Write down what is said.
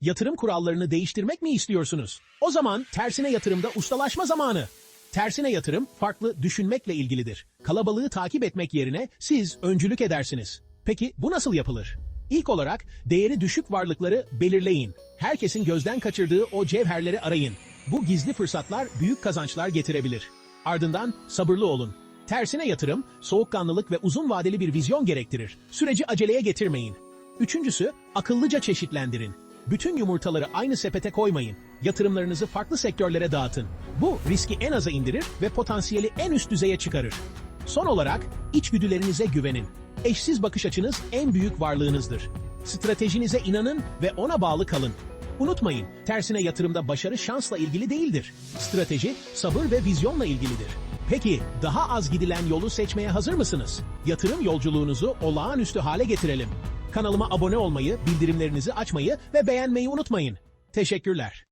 Yatırım kurallarını değiştirmek mi istiyorsunuz? O zaman tersine yatırımda ustalaşma zamanı. Tersine yatırım farklı düşünmekle ilgilidir. Kalabalığı takip etmek yerine siz öncülük edersiniz. Peki bu nasıl yapılır? İlk olarak değeri düşük varlıkları belirleyin. Herkesin gözden kaçırdığı o cevherleri arayın. Bu gizli fırsatlar büyük kazançlar getirebilir. Ardından sabırlı olun. Tersine yatırım, soğukkanlılık ve uzun vadeli bir vizyon gerektirir. Süreci aceleye getirmeyin. Üçüncüsü, akıllıca çeşitlendirin. Bütün yumurtaları aynı sepete koymayın. Yatırımlarınızı farklı sektörlere dağıtın. Bu riski en aza indirir ve potansiyeli en üst düzeye çıkarır. Son olarak içgüdülerinize güvenin. Eşsiz bakış açınız en büyük varlığınızdır. Stratejinize inanın ve ona bağlı kalın. Unutmayın, tersine yatırımda başarı şansla ilgili değildir. Strateji, sabır ve vizyonla ilgilidir. Peki, daha az gidilen yolu seçmeye hazır mısınız? Yatırım yolculuğunuzu olağanüstü hale getirelim. Kanalıma abone olmayı, bildirimlerinizi açmayı ve beğenmeyi unutmayın. Teşekkürler.